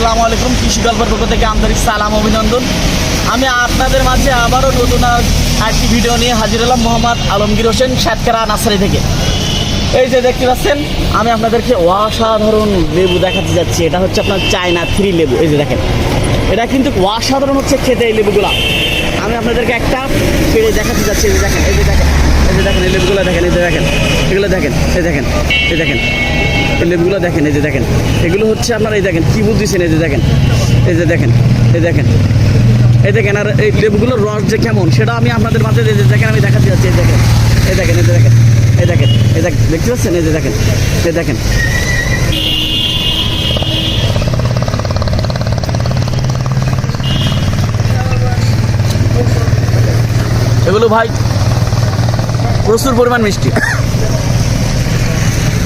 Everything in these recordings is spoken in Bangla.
আসসালামু আলাইকুম, কৃষি গল্পের পক্ষ থেকে আন্তরিক সালাম, অভিনন্দন। আমি আপনাদের মাঝে আবারও নতুন একটি ভিডিও নিয়ে হাজির হলাম মোহাম্মদ আলমগীর হোসেন সাতকারা নার্সারি থেকে। এই যে দেখতে পাচ্ছেন, আমি আপনাদেরকে অসাধারণ লেবু দেখাতে যাচ্ছি। এটা হচ্ছে আপনার চায়না থ্রি লেবু। এই যে দেখেন, এটা কিন্তু অসাধারণ হচ্ছে খেতে এই লেবুগুলা। আমি আপনাদেরকে একটা পেড়ে দেখাতে যাচ্ছি। এই যে দেখেন, এই যে দেখেন, এই যে দেখেন, এই লেবুগুলো দেখেন, এই যে দেখেন, এগুলো দেখেন, এই দেখেন এই দেখেন। লেবুগুলো দেখেন, এই যে দেখেন। এগুলো হচ্ছে আপনার, এই দেখেন, কী বুঝতেছেন এই যে দেখেন। এই যে দেখেন, এই দেখেন। এই দেখেন, আর এই লেবুগুলোর রস যে কেমন, সেটা আমি আপনাদের মাঝে এই যে দেখেন, আমি দেখাতে যাচ্ছি, এই দেখেন। এই দেখেন এই দেখেন এই দেখেন, এই দেখ দেখতে পাচ্ছেন? এই যে দেখেন, এই দেখেন। এগুলো ভাই, প্রচুর পরিমাণ মিষ্টি।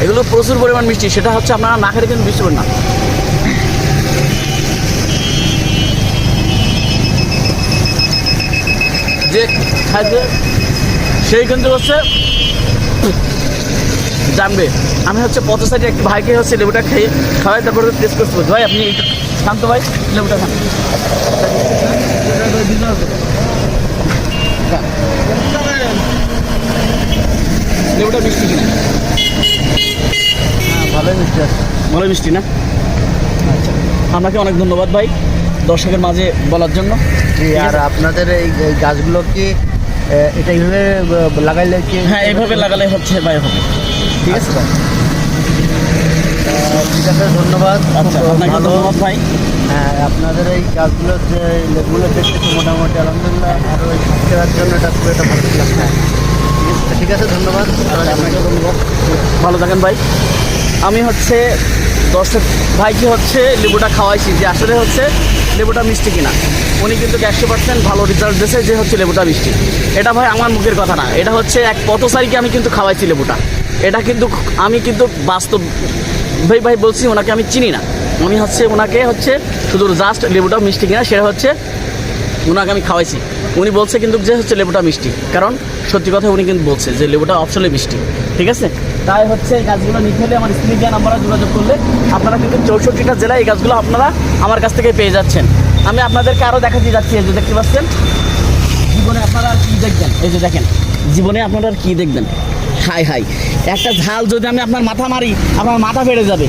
এগুলো প্রচুর পরিমাণ মিষ্টি, সেটা হচ্ছে আপনারা না খেলে কিন্তু বুঝতে না। যে খাইতে সেই কিন্তু হচ্ছে জানবে। আমি হচ্ছে পথ সাইডে একটি ভাইকে হচ্ছে লেবুটা খেয়ে খাওয়াই, তারপরে টেস্ট করতে ভাই, আপনি শান্ত ভাই, লেবুটা খান। লেবুটা মিষ্টি কিনা? ভালো মিষ্টি না? আচ্ছা। আপনাকে অনেক ধন্যবাদ ভাই দর্শকের মাঝে বলার জন্য। জি আর আপনাদের এই গাছগুলো কি এটা এইভাবে লাগাইলে কি হ্যাঁ এইভাবে লাগালে হচ্ছে ভাই হবে। ঠিক আছে? ভাই ঠিক আছে ধন্যবাদ। আচ্ছা আপনাকে ধন্যবাদ ভাই। হ্যাঁ আপনাদের এই গাছগুলোর যে লেবুগুলো দেখতেছি মোটামুটি আলহামদুলিল্লাহ আর ওই কেনার জন্য এটা খুব একটা ভালো ঠিক আছে ঠিক আছে ধন্যবাদ। আপনাকে ধন্যবাদ। ভালো থাকেন ভাই। আমি হচ্ছে দর্শক ভাইকে হচ্ছে লেবুটা খাওয়াইছি, যে আসলে হচ্ছে লেবুটা মিষ্টি কিনা। উনি কিন্তু একশো পার্সেন্ট ভালো রেজাল্ট দিয়েছে যে হচ্ছে লেবুটা মিষ্টি। এটা ভাই আমার মুখের কথা না, এটা হচ্ছে এক পথসারিকে আমি কিন্তু খাওয়াইছি লেবুটা। এটা কিন্তু আমি কিন্তু বাস্তব, ভাই ভাই বলছি ওনাকে আমি চিনি না। আমি হচ্ছে ওনাকে হচ্ছে শুধু জাস্ট লেবুটা মিষ্টি কিনা, সেটা হচ্ছে ওনাকে আমি খাওয়াইছি। উনি বলছে কিন্তু যে হচ্ছে লেবুটা মিষ্টি, কারণ সত্যি কথা উনি কিন্তু বলছে যে লেবুটা অপশনে মিষ্টি, ঠিক আছে? তাই হচ্ছে এই গাছগুলো নিতে হলে আমার স্ত্রী দেওয়া নাম্বারে যোগাযোগ করলে আপনারা কিন্তু চৌষট্টিটা জেলায় এই গাছগুলো আপনারা আমার কাছ থেকে পেয়ে যাচ্ছেন। আমি আপনাদেরকে আরও দেখা দেখাতে যাচ্ছি, এই যে দেখতে পাচ্ছেন। জীবনে আপনারা আর কী দেখবেন? এই যে দেখেন, জীবনে আপনারা আর কী দেখবেন? হাই হাই। একটা ঝাল যদি আমি আপনার মাথা মারি, আপনার মাথা ফেড়ে যাবে।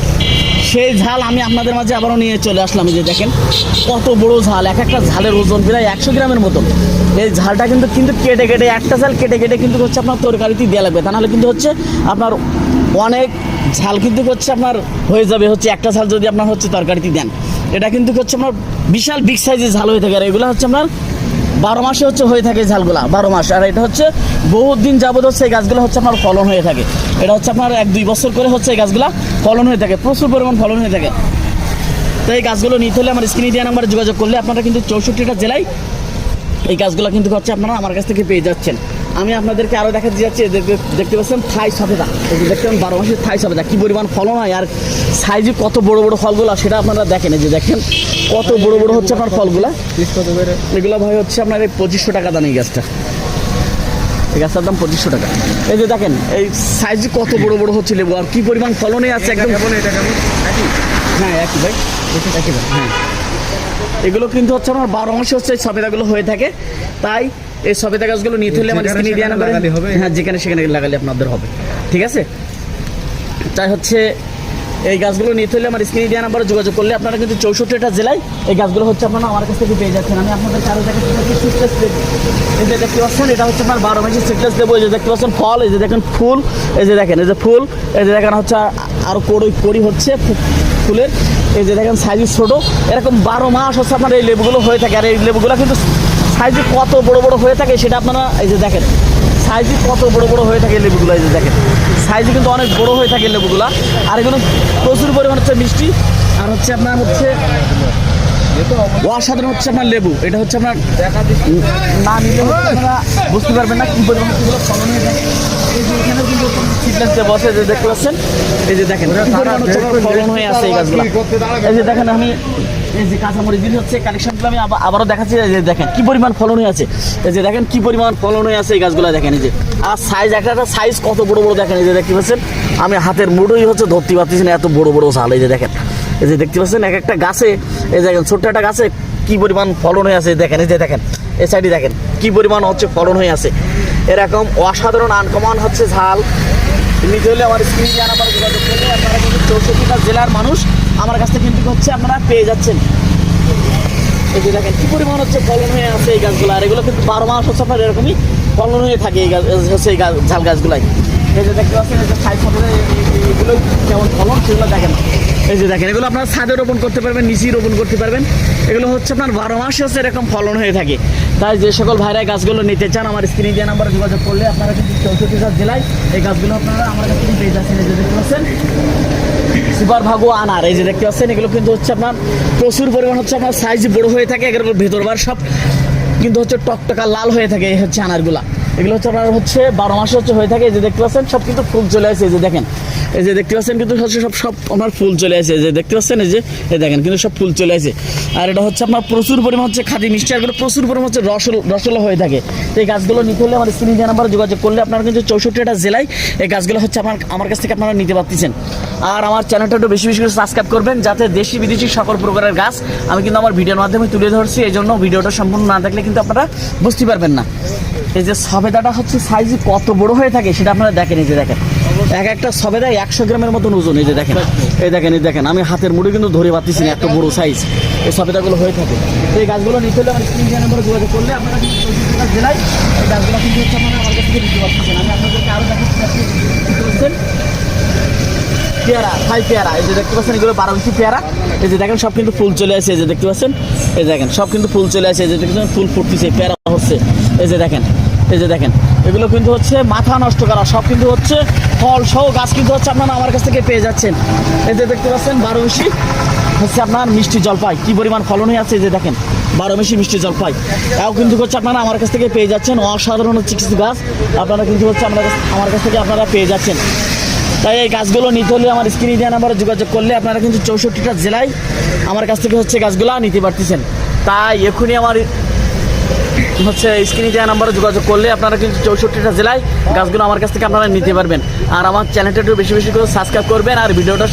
সেই ঝাল আমি আপনাদের মাঝে আবারও নিয়ে চলে আসলাম যে দেখেন কত বড় ঝাল, এক একটা ঝালের ওজন প্রায় একশো গ্রামের মতো। এই ঝালটা কিন্তু কিন্তু কেটে কেটে, একটা ঝাল কেটে কেটে কিন্তু হচ্ছে আপনার তরকারিতে দেওয়া লাগবে। তা নাহলে কিন্তু হচ্ছে আপনার অনেক ঝাল কিন্তু হচ্ছে আপনার হয়ে যাবে, হচ্ছে একটা ঝাল যদি আপনার হচ্ছে তরকারিতে দেন। এটা কিন্তু হচ্ছে আপনার বিশাল বিগ সাইজের ঝাল হয়ে থাকে, আর এগুলো হচ্ছে আপনার বারো মাসে হচ্ছে হয়ে থাকে ঝালগুলা, বারো মাস। আর এটা হচ্ছে বহুত দিন যাবত হচ্ছে এই গাছগুলো হচ্ছে আপনার ফলন হয়ে থাকে। এটা হচ্ছে আপনার এক দুই বছর করে হচ্ছে এই গাছগুলা ফলন হয়ে থাকে, প্রচুর পরিমাণ ফলন হয়ে থাকে। তো এই গাছগুলো নিতে হলে আমার স্ক্রিনে দেওয়া নাম্বারে যোগাযোগ করলে আপনারা কিন্তু চৌষট্টিটা জেলায় এই গাছগুলো কিন্তু হচ্ছে আপনারা আমার কাছ থেকে পেয়ে যাচ্ছেন। আমি আপনাদেরকে আরও দেখাতে যাচ্ছি দেখতে পাচ্ছেন থাই সফেদা দেখতে বারো মাসের থাই সফেদা কী পরিমাণ ফলন হয় আর সাইজে কত বড় বড় ফলগুলো সেটা আপনারা দেখেন। এই যে দেখেন কত বড় বড় হচ্ছে আপনার ফলগুলা। এগুলো ভাই হচ্ছে আপনার এই পঁচিশশো টাকা দাম এই গাছটা। এই গাছটার দাম পঁচিশশো টাকা। এই যে দেখেন এই সাইজ কত বড় বড় হচ্ছে লেবু আর কি পরিমাণ ফলনে আছে একদম। হ্যাঁ একই ভাই। একই ভাই হ্যাঁ। এগুলো কিন্তু হচ্ছে আমার বারো মাসে হচ্ছে এই সবেদাগুলো হয়ে থাকে। তাই এই সবেদা গাছগুলো নিতে হলে যেখানে স্ক্রিনে নাম্বারে লাগালে হবে? হ্যাঁ যেখানে সেখানে লাগালে আপনাদের হবে। ঠিক আছে? তাই হচ্ছে এই গাছগুলো নিতে হলে আমার স্ক্রিনে দেওয়া নাম্বারে যোগাযোগ করলে আপনারা কিন্তু চৌষট্টিটা জেলায় এই গাছগুলো হচ্ছে আপনারা আমার কাছ থেকে পেয়ে যাচ্ছেন। আমি আপনাদের কারও দেখাচ্ছি সিটলেস দেবো। এই যে দেখতে পাচ্ছেন এটা হচ্ছে আপনার বারো মাসের সিটলেস দেবো। এই যে দেখতে পাচ্ছেন ফল এই যে দেখেন ফুল এই যে দেখেন এই যে ফুল এই যে দেখেন হচ্ছে আরও কড়ি কড়ি হচ্ছে ফুলের। এই যে দেখেন সাইজ ছোটো। এরকম বারো মাস হচ্ছে আপনার এই লেবুগুলো হয়ে থাকে। আর এই লেবুগুলো কিন্তু সাইজে কত বড় বড় হয়ে থাকে সেটা আপনারা এই যে দেখেন। সাইজে কত বড় বড় হয়ে থাকে লেবুগুলো, এই যে দেখেন। সাইজে কিন্তু অনেক বড় হয়ে থাকে লেবুগুলা। আর এগুলো প্রচুর পরিমাণ হচ্ছে মিষ্টি, আর হচ্ছে আপনার হচ্ছে অসাধারণ হচ্ছে আপনার লেবু। এটা হচ্ছে আপনার না নিলে আপনারা বুঝতে পারবেন না কি পরিমাণ দেখতে পাচ্ছেন, এই যে দেখেন হয়ে আছে এই গাছগুলো। এই যে দেখেন আমি এই যে কাঁচামরিচ দিন হচ্ছে, কালেকশনগুলো আমি আবার- আবারও দেখাচ্ছি যে দেখেন কি পরিমাণ ফলন হয়ে আছে। এই যে দেখেন কি পরিমাণ ফলন হয়ে আছে এই গাছগুলো, দেখেন এই যে। আর সাইজ একটা একটা সাইজ কত বড় বড় দেখেন, এই যে দেখতে পাচ্ছেন? আমি হাতের মুঠোই হচ্ছে ধরতে পারতেছি না, এত বড় বড় ঝাল, এই যে দেখেন। এই যে দেখতে পাচ্ছেন, এক একটা গাছে, এই দেখেন, ছোট্ট একটা গাছে কি পরিমাণ ফলন হয়ে আছে দেখেন, এই যে দেখেন। এই সাইডে দেখেন, কি পরিমাণ হচ্ছে ফলন হয়ে আছে। এরকম অসাধারণ আনকমান হচ্ছে ঝাল। নিতে হলে আমার স্ক্রিন নাম্বার যোগাযোগ করলে, আপনারা কিন্তু চৌষট্টিটা জেলার মানুষ আমার কাছ থেকে কিন্তু হচ্ছে আপনারা পেয়ে যাচ্ছেন। এই যে দেখেন, কি পরিমাণ হচ্ছে ফলন হয়ে আছে এই গাছগুলো, আর এগুলো কিন্তু বারো মাস হচ্ছে আপনার এরকমই ফলন হয়ে থাকে এই গাছ হচ্ছে এই গাছ- ঝাল গাছগুলাই। এই যে দেখতে পাচ্ছেন, এই যে ফটো এগুলো কেমন ফলন, সেগুলো দেখেন। এই যে দেখেন, এগুলো আপনার ছাদে রোপণ করতে পারবেন, নিচেই রোপণ করতে পারবেন। এগুলো হচ্ছে আপনার বারো মাসে হচ্ছে এরকম ফলন হয়ে থাকে। তাই যে সকল ভাইরা গাছগুলো নিতে চান, আমার স্ক্রিনে দেওয়া নাম্বারে যোগাযোগ করলে আপনারা কিন্তু চৌষট্টিটা জেলায় এই গাছগুলো আপনারা আমার কাছে পেয়ে যাচ্ছেন। এই যে দেখতে পাচ্ছেন, সুপার ভাগো আনার। এই যে দেখতে পাচ্ছেন, এগুলো কিন্তু হচ্ছে আপনার প্রচুর পরিমাণ হচ্ছে আপনার সাইজ বড় হয়ে থাকে এগুলোর ভেতরবার সব কিন্তু হচ্ছে টকটকা লাল হয়ে থাকে, এই হচ্ছে আনারগুলা। এগুলো হচ্ছে আপনার হচ্ছে বারো মাসে হচ্ছে হয়ে থাকে, এই যে দেখতে পাচ্ছেন, সব কিন্তু ফুল চলে আসে, এই যে দেখেন। এই যে দেখতে পাচ্ছেন কিন্তু হচ্ছে সব সব আপনার ফুল চলে আসে, এই যে দেখতে পাচ্ছেন, এই যে এই দেখেন কিন্তু সব ফুল চলে আসে। আর এটা হচ্ছে আপনার প্রচুর পরিমাণ হচ্ছে খাদি মিষ্টি, আর এগুলো প্রচুর পরিমাণ হচ্ছে রসল রসল হয়ে থাকে। তো এই গাছগুলো নিতে হলে আমার স্ক্রিনে নাম্বার যোগাযোগ করলে আপনারা কিন্তু চৌষট্টিটা জেলায় এই গাছগুলো হচ্ছে আমার আমার কাছ থেকে আপনারা নিতে পারতেছেন। আর আমার চ্যানেলটা একটু বেশি বেশি করে সাবস্ক্রাইব করবেন, যাতে দেশি বিদেশি সকল প্রকারের গাছ আমি কিন্তু আমার ভিডিওর মাধ্যমে তুলে ধরছি। এই জন্য ভিডিওটা সম্পূর্ণ না দেখলে কিন্তু আপনারা বুঝতে পারবেন না। এই যে সবেদাটা হচ্ছে সাইজ কত বড় হয়ে থাকে সেটা আপনারা দেখেন, এই যে দেখেন। এক একটা সবেদা একশো গ্রামের মতন ওজন, এই যে দেখেন। এই দেখেন এই দেখেন, আমি হাতের মুড়ি কিন্তু ধরে পাচ্ছি না, এত বড় সাইজ এই সবেদাগুলো হয়ে থাকে। এই গাছগুলো নিতে হলে আমার স্ক্রিন নাম্বারে যোগাযোগ করলে আপনারা কিন্তু জেলায় এই গাছগুলো কিন্তু হচ্ছে আমার কাছ থেকে নিতে পারতেছেন। আমি আপনাদেরকে আরও দেখাচ্ছি। পেয়ারা হাই পেয়ারা। এই যে দেখতে পাচ্ছেন, এগুলো বারো পেয়ারা। এই যে দেখেন, সব কিন্তু ফুল চলে আসে, এই যে দেখতে পাচ্ছেন? এই যে দেখেন, সব কিন্তু ফুল চলে আসে, এই যে দেখছেন ফুল ফুটতেছে, পেয়ারা হচ্ছে। এই যে দেখেন, এই যে দেখেন, এগুলো কিন্তু হচ্ছে মাথা নষ্ট করা, সব কিন্তু হচ্ছে ফল সহ গাছ কিন্তু হচ্ছে আপনারা আমার কাছ থেকে পেয়ে যাচ্ছেন। এই যে দেখতে পাচ্ছেন বারো হচ্ছে আপনার মিষ্টি জলপাই। কি পরিমাণ ফলন হয়ে আছে, এই যে দেখেন বারো মিশি মিষ্টি জলপাই। তাও কিন্তু হচ্ছে আপনারা আমার কাছ থেকে পেয়ে যাচ্ছেন, অসাধারণ হচ্ছে কিছু গাছ। আপনারা কিন্তু হচ্ছে আমার কাছ আমার কাছ থেকে আপনারা পেয়ে যাচ্ছেন। তাই এই গাছগুলো নিতে হলে আমার স্ক্রিনে দেওয়া নাম্বারে যোগাযোগ করলে আপনারা কিন্তু চৌষট্টিটা জেলায় আমার কাছ থেকে হচ্ছে গাছগুলো নিতে পারতেছেন। তাই এখনই আমার হচ্ছে স্ক্রিন দেওয়া নাম্বারে যোগাযোগ করলে আপনারা কিন্তু চৌষট্টিটা জেলায় গাছগুলো আমার কাছ থেকে আপনারা নিতে পারবেন। আর আমার চ্যানেলটা একটু বেশি বেশি করে সাবস্ক্রাইব করবেন আর ভিডিওটা